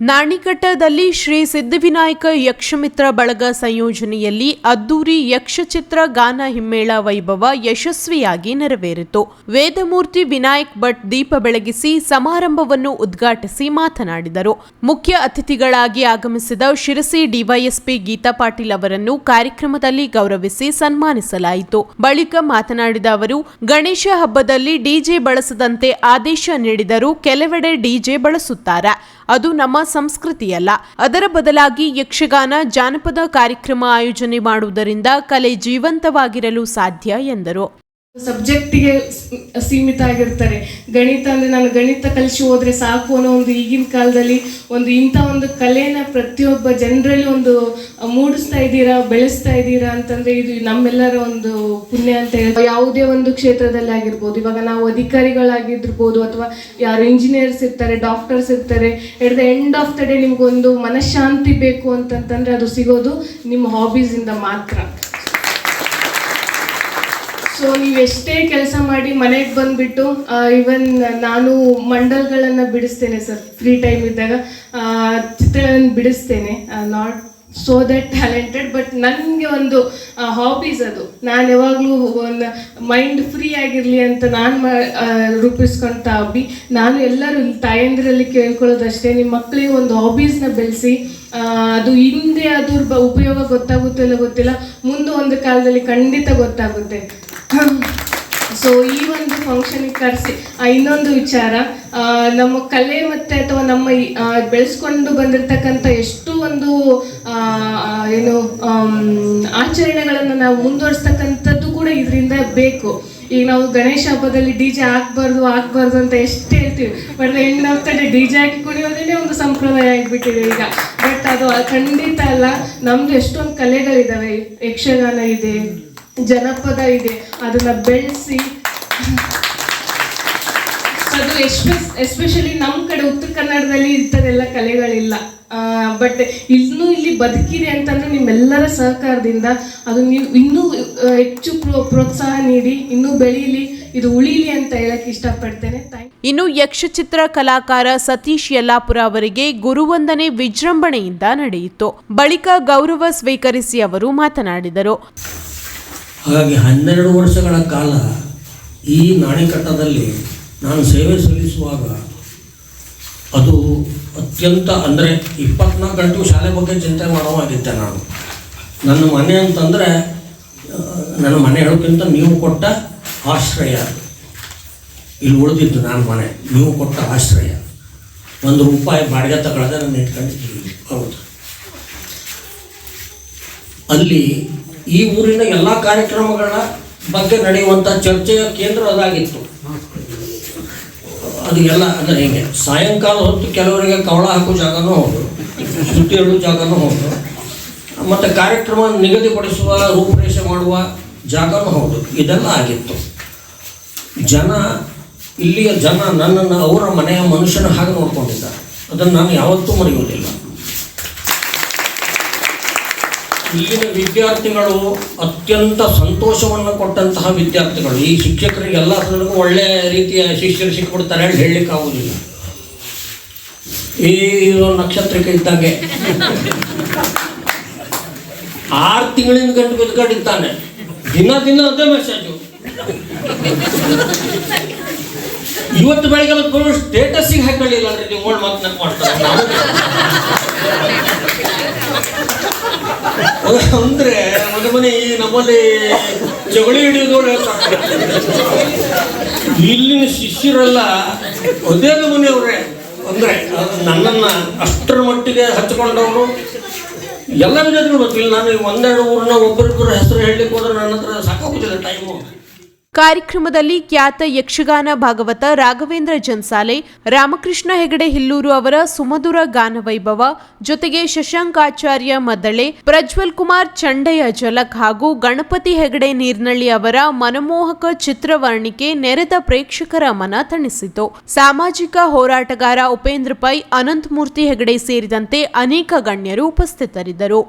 ನಾಣಿಕಟ್ಟದಲ್ಲಿ ಶ್ರೀ ಸಿದ್ಧಿವಿನಾಯಕ ಯಕ್ಷಮಿತ್ರ ಬಳಗ ಸಂಯೋಜನೆಯಲ್ಲಿ ಅದ್ದೂರಿ ಯಕ್ಷಚಿತ್ರ ಗಾನ ಹಿಮ್ಮೇಳ ವೈಭವ ಯಶಸ್ವಿಯಾಗಿ ನೆರವೇರಿತು. ವೇದಮೂರ್ತಿ ವಿನಾಯಕ್ ಭಟ್ ದೀಪ ಬೆಳಗಿಸಿ ಸಮಾರಂಭವನ್ನು ಉದ್ಘಾಟಿಸಿ ಮಾತನಾಡಿದರು. ಮುಖ್ಯ ಅತಿಥಿಗಳಾಗಿ ಆಗಮಿಸಿದ ಶಿರಸಿ ಡಿವೈಎಸ್ಪಿ ಗೀತಾ ಪಾಟೀಲ್ ಅವರನ್ನು ಕಾರ್ಯಕ್ರಮದಲ್ಲಿ ಗೌರವಿಸಿ ಸನ್ಮಾನಿಸಲಾಯಿತು. ಬಳಿಕ ಮಾತನಾಡಿದ ಅವರು, ಗಣೇಶ ಹಬ್ಬದಲ್ಲಿ ಡಿಜೆ ಬಳಸದಂತೆ ಆದೇಶ ನೀಡಿದರೂ ಕೆಲವೆಡೆ ಡಿಜೆ ಬಳಸುತ್ತಾರೆ. ಅದು ನಮ್ಮ ಸಂಸ್ಕೃತಿಯಲ್ಲ. ಅದರ ಬದಲಾಗಿ ಯಕ್ಷಗಾನ ಜಾನಪದ ಕಾರ್ಯಕ್ರಮ ಆಯೋಜನೆ ಮಾಡುವುದರಿಂದ ಕಲೆ ಜೀವಂತವಾಗಿರಲು ಸಾಧ್ಯ ಎಂದರು. ಸಬ್ಜೆಕ್ಟಿಗೆ ಸೀಮಿತ ಆಗಿರ್ತಾರೆ ಗಣಿತ ಅಂದರೆ ನಾನು ಗಣಿತ ಕಲಿಸಿ ಹೋದರೆ ಸಾಕು ಅನ್ನೋ ಒಂದು ಈಗಿನ ಕಾಲದಲ್ಲಿ ಒಂದು ಇಂಥ ಒಂದು ಕಲೆನ ಪ್ರತಿಯೊಬ್ಬ ಜನರಲ್ಲಿ ಒಂದು ಮೂಡಿಸ್ತಾ ಇದ್ದೀರಾ, ಬೆಳೆಸ್ತಾ ಇದ್ದೀರಾ ಅಂತಂದರೆ ಇದು ನಮ್ಮೆಲ್ಲರ ಒಂದು ಪುಣ್ಯ ಅಂತ ಹೇಳಿ ಯಾವುದೇ ಒಂದು ಕ್ಷೇತ್ರದಲ್ಲಿ ಆಗಿರ್ಬೋದು. ಇವಾಗ ನಾವು ಅಧಿಕಾರಿಗಳಾಗಿರ್ಬೋದು ಅಥವಾ ಯಾರು ಇಂಜಿನಿಯರ್ಸ್ ಇರ್ತಾರೆ ಡಾಕ್ಟರ್ಸ್ ಇರ್ತಾರೆ at the end of the day ನಿಮಗೊಂದು ಮನಃಶಾಂತಿ ಬೇಕು ಅಂತಂತಂದರೆ ಅದು ಸಿಗೋದು ನಿಮ್ಮ ಹಾಬೀಸಿಂದ ಮಾತ್ರ. ಸೊ ನೀವೆಷ್ಟೇ ಕೆಲಸ ಮಾಡಿ ಮನೆಗೆ ಬಂದುಬಿಟ್ಟು ಇವನ್ ನಾನು ಮಂಡಲ್ಗಳನ್ನು ಬಿಡಿಸ್ತೇನೆ ಸರ್ ಫ್ರೀ ಟೈಮ್ ಇದ್ದಾಗ ಚಿತ್ರಗಳನ್ನು ಬಿಡಿಸ್ತೇನೆ not so that talented but ನನಗೆ ಒಂದು ಹಾಬೀಸ್ ಅದು. ನಾನು ಯಾವಾಗಲೂ ಒಂದು ಮೈಂಡ್ ಫ್ರೀ ಆಗಿರಲಿ ಅಂತ ನಾನು ರೂಪಿಸ್ಕೊಂತ ಹಾಬಿ ನಾನು ಎಲ್ಲರೂ ತಾಯಂದಿರಲ್ಲಿ ಕೇಳ್ಕೊಳ್ಳೋದಷ್ಟೇ ನಿಮ್ಮ ಮಕ್ಕಳಿಗೆ ಒಂದು ಹಾಬೀಸ್ನ ಬೆಳೆಸಿ ಅದು ಹಿಂದೆ ಅದ್ರ ಉಪಯೋಗ ಗೊತ್ತಾಗುತ್ತೋ ಇಲ್ಲ ಗೊತ್ತಿಲ್ಲ, ಮುಂದೆ ಒಂದು ಕಾಲದಲ್ಲಿ ಖಂಡಿತ ಗೊತ್ತಾಗುತ್ತೆ. ಸೊ ಈ ಒಂದು ಫಂಕ್ಷನ್ಗೆ ಕರೆಸಿ ಇನ್ನೊಂದು ವಿಚಾರ. ನಮ್ಮ ಕಲೆ ಮತ್ತು ಅಥವಾ ನಮ್ಮ ಬೆಳೆಸ್ಕೊಂಡು ಬಂದಿರತಕ್ಕಂಥ ಎಷ್ಟು ಒಂದು ಏನು ಆಚರಣೆಗಳನ್ನು ನಾವು ಮುಂದುವರಿಸ್ತಕ್ಕಂಥದ್ದು ಕೂಡ ಇದರಿಂದ ಬೇಕು. ಈಗ ನಾವು ಗಣೇಶ ಹಬ್ಬದಲ್ಲಿ ಡಿ ಜೆ ಹಾಕ್ಬಾರ್ದು ಹಾಕ್ಬಾರ್ದು ಅಂತ ಎಷ್ಟು ಹೇಳ್ತೀವಿ. ಬಟ್ ಹೆಣ್ಣು ನಾವು ಕಡೆ ಡೇ ಡಿ ಜೆ ಹಾಕಿ ಕುಣಿಯೋದೇ ಒಂದು ಸಂಪ್ರದಾಯ ಆಗಿಬಿಟ್ಟಿದೆ ಈಗ. ಬಟ್ ಅದು ಖಂಡಿತ ಅಲ್ಲ, ನಮ್ದು ಎಷ್ಟೊಂದು ಕಲೆಗಳಿದ್ದಾವೆ ಯಕ್ಷಗಾನ ಇದೆ ಜನಪದ ಇದೆ. ಅದನ್ನ ಬೆಳೆಸಿ. ಅದು ಎಸ್ಪೆಷಲಿ ನಮ್ಮ ಕಡೆ ಉತ್ತರ ಕನ್ನಡದಲ್ಲಿ ಇಂಥದ್ದೆಲ್ಲ ಕಲೆಗಳಿಲ್ಲ. ಬಟ್ ಇನ್ನೂ ಇಲ್ಲಿ ಬದುಕಿದೆ ಅಂತಂದ್ರೆ ನಿಮ್ಮೆಲ್ಲರ ಸಹಕಾರದಿಂದ ಅದು ನೀವು ಇನ್ನೂ ಹೆಚ್ಚು ಪ್ರೋ, ಪ್ರೋತ್ಸಾಹ ನೀಡಿ, ಇನ್ನೂ ಬೆಳೀಲಿ, ಇದು ಉಳಿಲಿ ಅಂತ ಹೇಳಕ್ ಇಷ್ಟಪಡ್ತೇನೆ. ಇನ್ನು ಯಕ್ಷಚಿತ್ರ ಕಲಾಕಾರ ಸತೀಶ್ ಯಲ್ಲಾಪುರ ಅವರಿಗೆ ಗುರುವಂದನೆ ವಿಜೃಂಭಣೆಯಿಂದ ನಡೆಯಿತು. ಬಳಿಕ ಗೌರವ ಸ್ವೀಕರಿಸಿ ಅವರು ಮಾತನಾಡಿದರು. ಹಾಗಾಗಿ ಹನ್ನೆರಡು ವರ್ಷಗಳ ಕಾಲ ಈ ನಾಣಿಕಟ್ಟದಲ್ಲಿ ನಾನು ಸೇವೆ ಸಲ್ಲಿಸುವಾಗ ಅದು ಅತ್ಯಂತ ಅಂದರೆ ಇಪ್ಪತ್ನಾಲ್ಕು ಗಂಟೆಗೂ ಶಾಲೆ ಬಗ್ಗೆ ಚಿಂತೆ ಮಾಡುವಾಗಿದ್ದೆ ನಾನು. ನನ್ನ ಮನೆ ಅಂತಂದರೆ ನನ್ನ ಮನೆ ಹೇಳೋಕ್ಕಿಂತ ನೀವು ಕೊಟ್ಟ ಆಶ್ರಯ. ಇಲ್ಲಿ ಉಳಿದಿದ್ದು ನಾನು ಮನೆ, ನೀವು ಕೊಟ್ಟ ಆಶ್ರಯ. ಒಂದು ರೂಪಾಯಿ ಬಾಡಿಗೆ ತಗೊಳ್ಳದೆ ನಾನು ಇಟ್ಕೊಂಡಿದ್ದೀನಿ. ಹೌದು. ಅಲ್ಲಿ ಈ ಊರಿನ ಎಲ್ಲ ಕಾರ್ಯಕ್ರಮಗಳ ಬಗ್ಗೆ ನಡೆಯುವಂಥ ಚರ್ಚೆಯ ಕೇಂದ್ರ ಅದಾಗಿತ್ತು. ಅದು ಎಲ್ಲ ಅಂದರೆ ಹೀಗೆ? ಸಾಯಂಕಾಲ ಹೊತ್ತು ಕೆಲವರಿಗೆ ಕವಳ ಹಾಕೋ ಜಾಗನೂ ಹೌದು. ಸುದ್ದಿ ಹೇಳೋ ಜಾಗನೂ ಹೌದು. ಮತ್ತು ಕಾರ್ಯಕ್ರಮ ನಿಗದಿಪಡಿಸುವ, ರೂಪುರೇಷೆ ಮಾಡುವ ಜಾಗನೂ ಹೌದು. ಇದೆಲ್ಲ ಆಗಿತ್ತು. ಜನ, ಇಲ್ಲಿಯ ಜನ ನನ್ನನ್ನು ಅವರ ಮನೆಯ ಮನುಷ್ಯನ ಹಾಗೆ ನೋಡ್ಕೊಂಡಿದ್ದ ಅದನ್ನು ನಾನು ಯಾವತ್ತೂ ಮರೆಯುವುದಿಲ್ಲ. ಇಲ್ಲಿನ ವಿದ್ಯಾರ್ಥಿಗಳು ಅತ್ಯಂತ ಸಂತೋಷವನ್ನು ಕೊಟ್ಟಂತಹ ವಿದ್ಯಾರ್ಥಿಗಳು. ಈ ಶಿಕ್ಷಕರಿಗೆ ಎಲ್ಲ ಸಂದರ್ಭ ಒಳ್ಳೆಯ ರೀತಿಯ ಶಿಷ್ಯರು ಸಿಕ್ಬಿಡ್ತಾರೆ ಅಂತ ಹೇಳಲಿಕ್ಕೆ ಈ ನಕ್ಷತ್ರಕ್ಕೆ ಇದ್ದಂಗೆ. ಆರು ತಿಂಗಳಿಂದ ಗಂಟು ಬಿದ್ಕೊಂಡಿದ್ದಾನೆ ದಿನ ದಿನ ಅದೇ ಮೆಸೇಜು ಇವತ್ತು ಬೆಳಿಗ್ಗೆ ಸ್ಟೇಟಸ್ಸಿಗೆ ಹಾಕೊಳ್ಳಿಲ್ಲ ಅಂದ್ರೆ ನೀವು ಮಾತನಾಡ್ತಾರೆ ಅಂದ್ರೆ ಮನೆ ಮನೆ ಈ ನಮ್ಮಲ್ಲಿ ಜಗಳಿ ಹಿಡಿಯೋದು ಇಲ್ಲಿನ ಶಿಷ್ಯರೆಲ್ಲ ಅದೇ ಮನೆಯವ್ರೆ ಅಂದ್ರೆ ಅದು ನನ್ನನ್ನ ಅಷ್ಟರ ಮಟ್ಟಿಗೆ ಹಚ್ಕೊಂಡವರು ಎಲ್ಲ ವಿಧಗಳು ಗೊತ್ತಿಲ್ಲ. ನಾನು ಒಂದೆರಡು ಊರನ್ನ ಒಬ್ಬರಿಬ್ಬರ ಹೆಸರು ಹೇಳಲಿಕ್ಕೆ ಹೋದ್ರೆ ನನ್ನ ಹತ್ರ ಸಾಕಾಗುತ್ತಿಲ್ಲ ಟೈಮು ಕಾರ್ಯಕ್ರಮದಲ್ಲಿ ಖ್ಯಾತ ಯಕ್ಷಗಾನ ಭಾಗವತ ರಾಘವೇಂದ್ರ ಜನ್ಸಾಲೆ, ರಾಮಕೃಷ್ಣ ಹೆಗಡೆ ಹಿಲ್ಲೂರು ಅವರ ಸುಮಧುರ ಗಾನವೈಭವ, ಜೊತೆಗೆ ಶಶಾಂಕಾಚಾರ್ಯ ಮದ್ದಳೆ ಪ್ರಜ್ವಲ್ ಕುಮಾರ್ ಚಂಡೆಯ ಜಲಕ್ ಹಾಗೂ ಗಣಪತಿ ಹೆಗಡೆ ನೀರ್ನಳ್ಳಿ ಅವರ ಮನಮೋಹಕ ಚಿತ್ರವರ್ಣಿಕೆ ನೆರೆದ ಪ್ರೇಕ್ಷಕರ ಮನ ತಣಿಸಿತು. ಸಾಮಾಜಿಕ ಹೋರಾಟಗಾರ ಉಪೇಂದ್ರ ಪೈ ಅನಂತಮೂರ್ತಿ ಹೆಗಡೆ ಸೇರಿದಂತೆ ಅನೇಕ ಗಣ್ಯರು ಉಪಸ್ಥಿತರಿದ್ದರು.